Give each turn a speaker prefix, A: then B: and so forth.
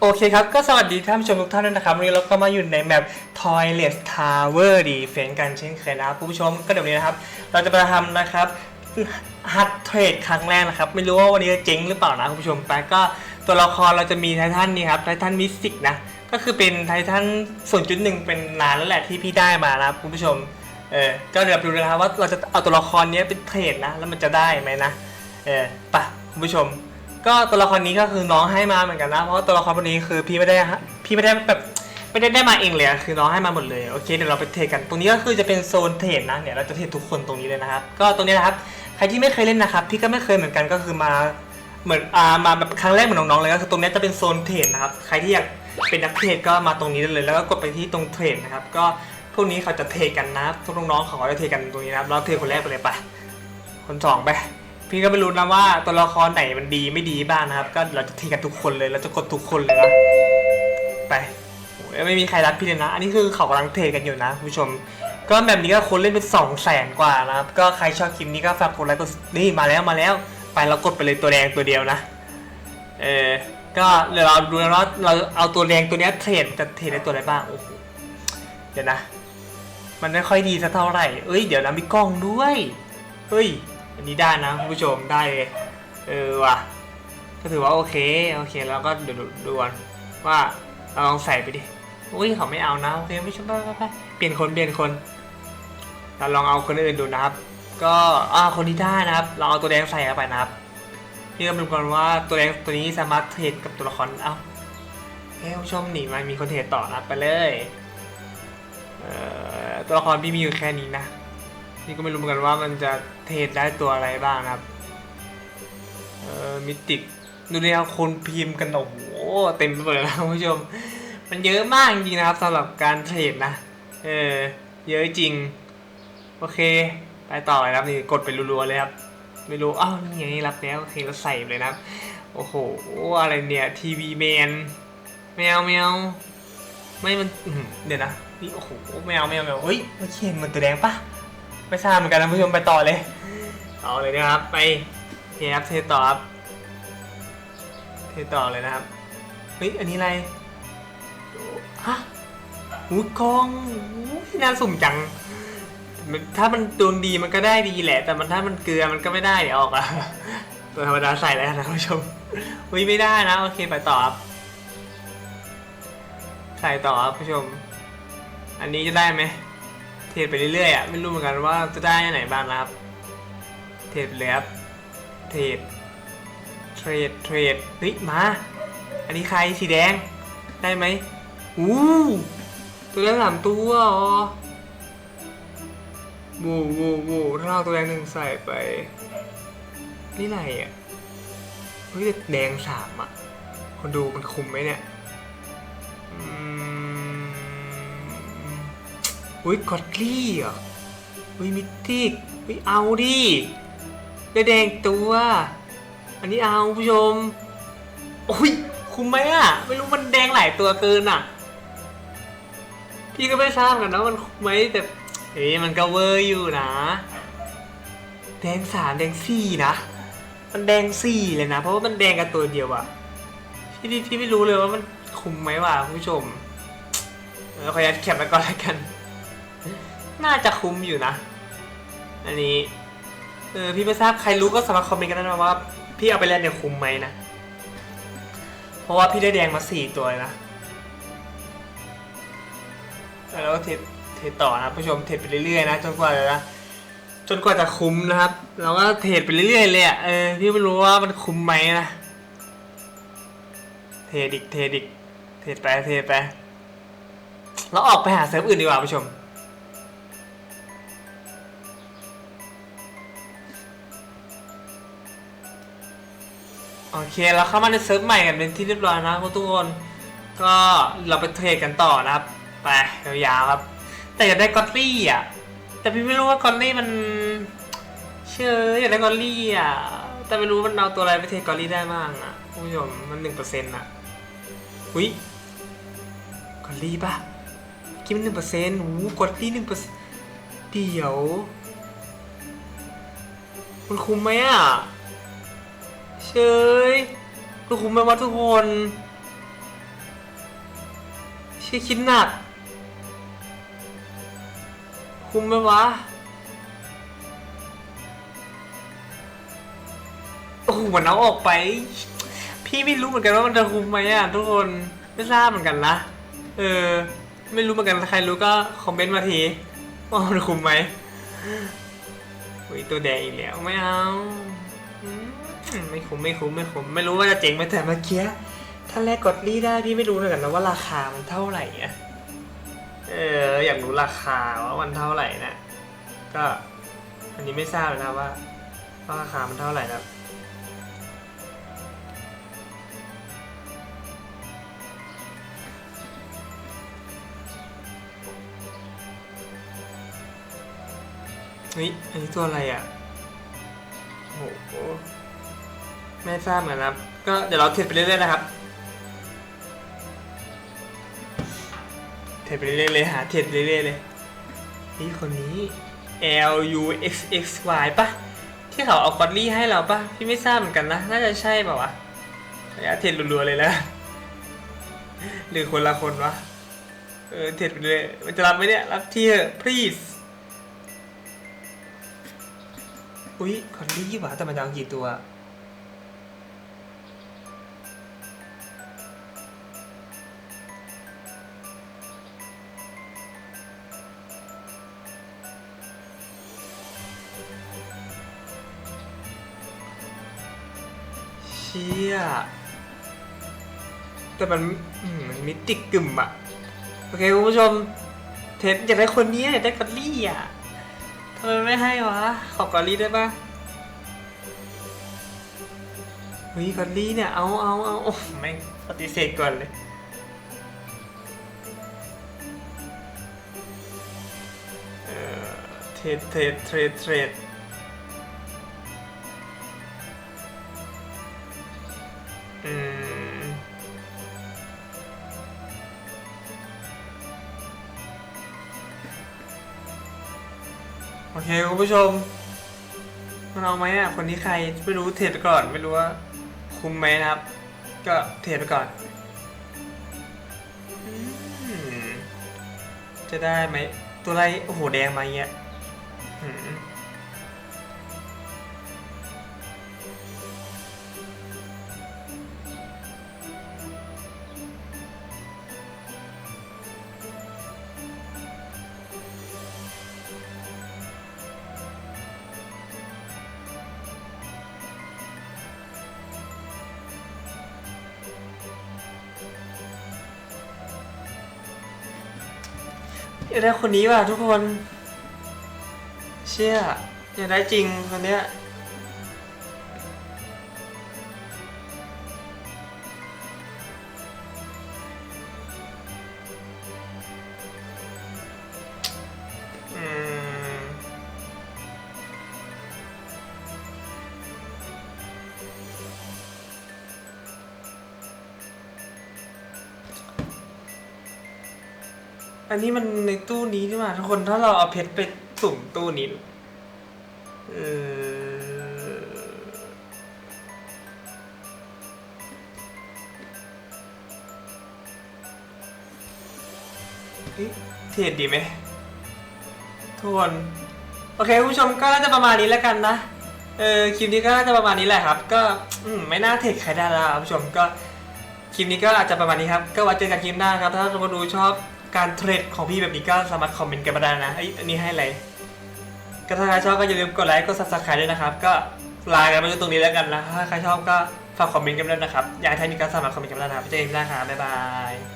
A: โอเคครับ ก็สวัสดีท่านผู้ชมทุกท่านด้วยนะครับวันนี้เราก็มาอยู่ในแมป Toilet Tower Defense กันเช่นเคยนะครับผู้ชมก็เดี๋ยวนี้นะครับ เราจะไปทำนะครับฮัตเทรดครั้งแรกนะครับ ไม่รู้ว่าวันนี้จะเจ๊งหรือเปล่านะคุณผู้ชมแต่ก็ตัวละครเราจะมีไททันนี่ครับไททันมิสิกนะก็คือเป็นไททัน0.1เป็นนานแล้วแหละที่พี่ได้มานะครับคุณผู้ชมเออก็เดี๋ยวดูนะครับว่าเราจะเอาตัวละครนี้เป็นเทรดนะ แล้วมันจะได้ไหมนะเออไปะคุณผู้ชม ก็ตัวละครนี้ก็คือน้องให้มาเหมือนกันนะ เพราะว่าตัวละครพวกนี้คือพี่ไม่ได้ฮะพี่ไม่ได้แบบไม่ได้ได้มาเองเลยอะคือน้องให้มาหมดเลยโอเคเดี๋ยวเราไปเทรดกันตรงนี้ก็คือจะเป็นโซนเทรดนะเนี่ยเราจะเทรดทุกคนตรงนี้เลยนะครับ ก็ตรงนี้นะครับใครที่ไม่เคยเล่นนะครับพี่ก็ไม่เคยเหมือนกันก็คือมาเหมือนอ่ามาแบบครั้งแรกเหมือนน้องๆเลยก็คือตรงนี้จะเป็นโซนเทรดนะครับใครที่อยากเป็นนักเทรดก็มาตรงนี้ได้เลยแล้วก็กดไปที่ตรงเทรดนะครับก็พวกนี้เขาจะเทรดกันนะครับพวกน้องๆเขาจะเทรดกันตรงนี้นะครับเราเทรดคนแรกไปเลยไปคนสองไป พี่ก็ไม่รู้นะว่าตัวละครไหนมันดีไม่ดีบ้างนะครับ ก็เราจะเทกันทุกคนเลยเราจะกดทุกคนเลยนะไปไม่มีใครรักพี่เลยนะ อันนี้คือเขากำลังเทกันอยู่นะคุณผู้ชม ก็แบบนี้ก็คนเล่นเป็นสองแสนกว่านะครับ ก็ใครชอบคลิปนี้ก็ฝากกดไลค์กดนี่มาแล้วมาแล้ว ไปเรากดไปเลยตัวแดงตัวเดียวนะ เออก็เดี๋ยวเราดูนะว่าเราเอาตัวแดงตัวนี้เทรดจะเทรดได้ตัวอะไรบ้างโอ้โหเดี๋ยวนะ มันไม่ค่อยดีสักเท่าไหร่ เอ้ยเดี๋ยวนะมีกล้องด้วยเฮ้ย อันนี้ได้นะคุณผู้ชมได้เลยเออว่ะก็ถือว่าโอเคโอเคแล้วก็เดี๋ยวดูดูก่อนว่าเราลองใส่ไปดิอุ้ยเขาไม่เอานะโอเคไม่ช่ไปไปไปเปลี่ยนคนเปลี่ยนคนเราลองเอาคนอื่นดูนะครับ ก็อ่าคนที่ได้นะครับ เราเอาตัวแดงใส่เข้าไปนะครับนี่ก็เป็นก่อนว่าตัวแดงตัวนี้สามารถเทรดกับตัวละครเอ้าเฮ้ยผู้ชมหนีมามีคนเทรดต่อนะไปเลยเอ่อตัวละครพี่มีอยู่แค่นี้นะ นี่ก็ไม่รู้เหมือนกันว่ามันจะเทรดได้ตัวอะไรบ้างนะครับ เอ่อ มิติกดูดิครับคนพิมพ์กันโอ้โหเต็มไปหมดเลยนะคุณผู้ชม มันเยอะมากจริงๆนะครับสำหรับการเทรดนะ เออ เยอะจริง โอเค ไปต่อเลยครับนี่กดไปรัวๆเลยครับ ไม่รู้อ้าวนี่ไงรับแล้วโอเคเราใส่เลยนะโอ้โห อะไรเนี่ยทีวีแมนแมวแมวไม่มันเดี๋ยวนะนี่โอ้โหแมวแมวแมวเฮ้ยมันเขียนเหมือนตัวแดงปะ ไม่ทราบเหมือนกันนะผู้ชมไปต่อเลย ต่อเลยนะครับ ไปเทครับเทต่อครับเทต่อเลยนะครับ เฮ้ย อันนี้อะไร ฮะหูกล้องหูน่าสุ่มจัง ถ้ามันดวงดีมันก็ได้ดีแหละ แต่มันถ้ามันเกลือมันก็ไม่ได้เดี๋ยวออกอะตัวธรรมดาใส่แล้วนะผู้ชมอุ้ยไม่ได้นะ โอเคไปต่อครับ ใส่ต่อครับผู้ชม อันนี้จะได้ไหม เทรดไปเรื่อยๆอะไม่รู้เหมือนกันว่าจะได้ไหนบ้างนะครับ เทรดไปเลยครับเทรดเทรดเทรดเฮ้ยมา อันนี้ใครสีแดงได้ไหมอู้ตัวแดงสามตัวอ๋อวูวูวูถ้าเราตัวแดงหนึ่งใส่ไป นี่ไหนอะเฮ้ยแต่แดงสามอะ คนดูมันคุมไหมเนี่ย อืม อุ้ยกอดลี่เหรออุ้ยมิติกอุ้ยเอาดิได้แดงตัว อันนี้เอาผู้ชมโอ้ยคุ้มไหมอะ ไม่รู้มันแดงหลายตัวเกินอะ พี่ก็ไม่ทราบกันนะมันคุ้มไหมแต่เฮ้ยมันก็เวอร์อยู่นะ แดงสามแดงสี่นะ มันแดงสี่เลยนะ เพราะว่ามันแดงกันตัวเดียวอะพี่พี่ไม่รู้เลยว่ามันคุ้มไหมวะคุณผู้ชมเออขออนุญาตแคปไว้ก่อนแล้วกัน น่าจะคุ้มอยู่นะ อันนี้เออพี่ไม่ทราบใครรู้ก็สามารถคอมเมนต์กันได้นะว่า พี่เอาไปเล่นเนี่ยคุ้มไหมนะ เพราะว่าพี่ได้แดงมาสี่ตัวเลยนะแล้วก็เทรดเทรดต่อนะผู้ชมเทรดไปเรื่อยๆนะจนกว่าจะจนกว่าจะคุ้มนะครับเราก็เทรดไปเรื่อยๆเลยอะเออพี่ไม่รู้ว่ามันคุ้มไหมนะเทรดอีกเทรดอีกเทรดไปเทรดไปเราออกไปหาเซิร์ฟอื่นดีกว่าผู้ชม โอเคเราเข้ามาในเซิร์ฟใหม่กันเป็นที่เรียบร้อยนะครับทุกคน ก็เราไปเทรดกันต่อนะครับ ไปยาวๆครับ แต่อยากได้กอตลี่อะ แต่พี่ไม่รู้ว่ากอตลี่มัน เชื่ออยากได้กอตลี่อะ แต่ไม่รู้มันเอาตัวอะไรไปเทรดกอตลี่ได้บ้างอะคุณผู้ชมมันหนึ่งเปอร์เซ็นต์อะอุ้ยกอตลี่ปะคิดมันหนึ่งเปอร์เซ็นต์หูกอตลี่หนึ่งเปอร์เซ็นต์เดี๋ยว มันคุ้มไหมอะ เชยมันคุ้มไหมวะทุกคนชี่ยคิดหนัก คุ้มไหมวะ โอ้โหมันเอาออกไป พี่ไม่รู้เหมือนกันว่ามันจะคุ้มไหมอะทุกคนไม่ทราบเหมือนกันนะเออ ไม่รู้เหมือนกันใครรู้ก็คอมเมนต์มาทีว่ามันคุ้มไหมอุ้ยตัวแดงอีกแล้วไม่เอา อืมไม่คุ้มไม่คุ้มไม่คุ้มไม่รู้ว่าจะเจ๋งไหมแต่เมื่อกี้ถ้าแลกกดลี่ได้พี่ไม่รู้เหมือนกันนะว่าราคามันเท่าไหร่อะเอออยากรู้ราคาว่ามันเท่าไหร่นะก็อันนี้ไม่ทราบเลยนะว่าว่าราคามันเท่าไหร่นะเฮ้ยอันนี้ตัวอะไรอะ ไม่ทราบเหมือนกันครับ ก็เดี๋ยวเราเทรดไปเรื่อยๆนะครับ เทรดไปเรื่อยๆเลยหาเทรดไปเรื่อยๆเลย นี่คนนี้ L U X X Y ปะที่เขาเอาคอดลี่ให้เราปะพี่ไม่ทราบเหมือนกันนะ น่าจะใช่เปล่าวะระยะเทรดรัวๆเลยแล้ว หรือคนละคนวะ เออเทรดไปเลยมันจะรับไหมเนี่ย รับที่เถอะ please อุ้ยคอนลี่ว่าแต่มันจะเอากี่ตัว ชี่ยแต่มันอืมมันมิติกกึ่มอะโอเคคุณผู้ชม เทสอยากได้คนนี้อยากได้คอนลี่อะทำไมไม่ให้วะ ขอกอลลี่ได้ปะเฮ้ยกอลลี่เนี่ย เอาเอาเอาโอ้แม่งปฏิเสธก่อนเลย เออเทรดเทรดเทรดเทรด ผู้ชม มันเอาไหมอะ คนนี้ใครไม่รู้เทรดไปก่อน ไม่รู้ว่า คุ้มไหมนะครับ ก็เทรดไปก่อนอจะได้ไหม ตัวอะไรโอ้โห แดงมาเงี้ย อยากได้คนนี้ว่ะทุกคน เชื่อยากได้จริงคนเนี้ย อันนี้มันในตู้นี้นี่หว่าทุกคนถ้าเราเอาเพชรไปสุ่มตู้นี้เออเฮ้ยเทรดดีไหมทุกคนโอเคคุณผู้ชมก็น่าจะประมาณนี้แล้วกันนะ เออคลิปนี้ก็น่าจะประมาณนี้แหละครับ ก็อืมไม่น่าเทรดใครได้แล้วครับคุณผู้ชมก็คลิปนี้ก็อาจจะประมาณนี้ครับ ก็ไว้เจอกันคลิปหน้าครับ ถ้าทุกคนดูชอบ การเทรดของพี่แบบนี้ก็สามารถคอมเมนต์กันมาได้นะไอ้ยอันนี้ให้อะไรก็ถ้าใครชอบก็อย่าลืมกดไลค์กดซับสไครต์ด้วยนะครับ ก็ลากันไปจนตรงนี้แล้วกันนะถ้าใครชอบก็ฝากคอมเมนต์กันด้วยนะครับ อยากให้ท่านมีการสามารถคอมเมนต์กันได้นะครับเจอกันหน้าครับบ๊ายบาย